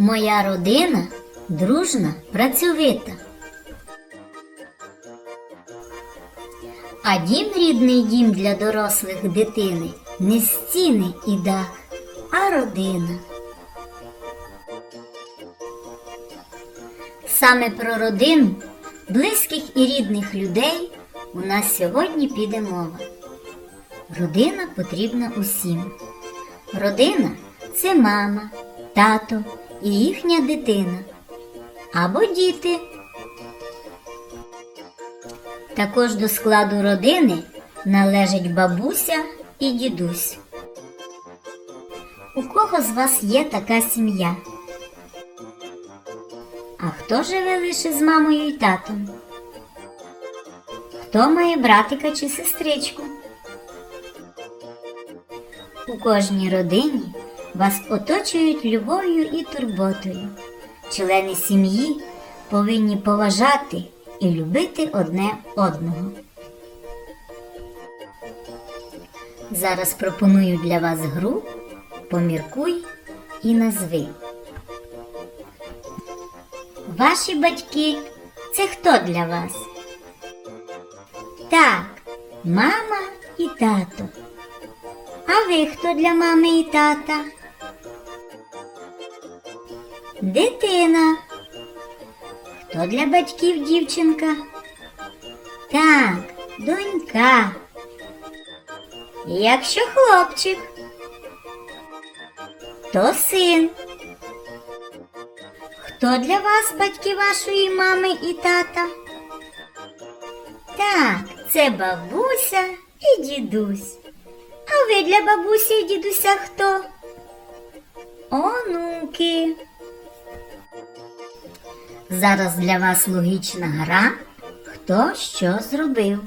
Моя родина дружна, працьовита. А дім рідний дім для дорослих дитини не стіни і дах, а родина. Саме про родину, близьких і рідних людей у нас сьогодні піде мова. Родина потрібна усім. Родина це мама, тато і їхня дитина або діти. Також до складу родини належать бабуся і дідусь. У кого з вас є така сім'я? А хто живе лише з мамою і татом? Хто має братика чи сестричку? У кожній родині вас оточують любов'ю і турботою. Члени сім'ї повинні поважати і любити одне одного. Зараз пропоную для вас гру Поміркуй і назви. Ваші батьки це хто для вас? Так, мама і тато. А ви хто для мами і тата? Дитина. Хто для батьків дівчинка? Так, донька. Якщо хлопчик, то син. Хто для вас батьки вашої мами і тата? Так, це бабуся і дідусь. А ви для бабусі і дідуся хто? Онуки. Зараз для вас логічна гра. Хто що зробив?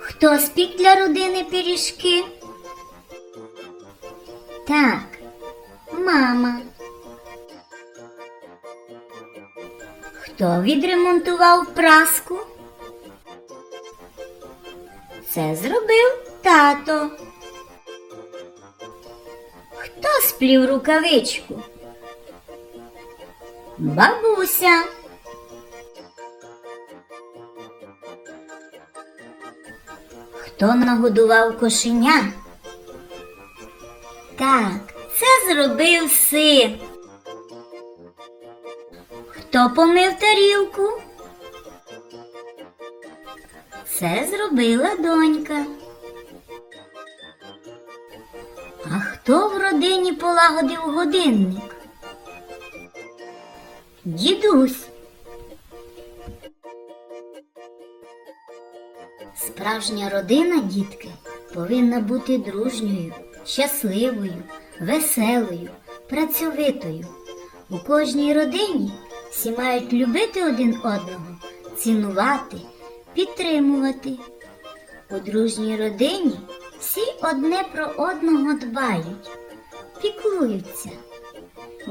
Хто спік для родини пиріжки? Так, мама. Хто відремонтував праску? Це зробив тато. Хто сплів рукавичку? Бабуся. Хто нагодував кошеня? Так, це зробив син. Хто помив тарілку? Це зробила донька. А хто в родині полагодив годинник? Дідусь. Справжня родина, дітки, повинна бути дружньою, щасливою, веселою, працьовитою. У кожній родині всі мають любити один одного, цінувати, підтримувати. У дружній родині всі одне про одного дбають, піклуються.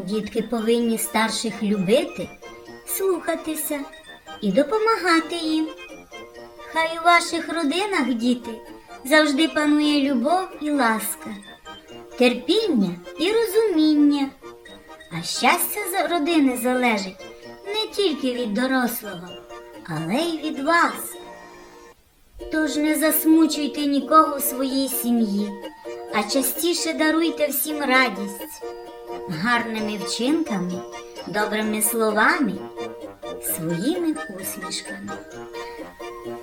Дітки повинні старших любити, слухатися і допомагати їм. Хай у ваших родинах, діти, завжди панує любов і ласка, терпіння і розуміння. А щастя родини залежить не тільки від дорослого, але й від вас. Тож не засмучуйте нікого в своїй сім'ї, а частіше даруйте всім радість гарними вчинками, добрими словами, своїми усмішками.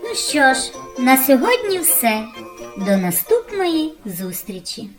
Ну що ж, на сьогодні все. До наступної зустрічі!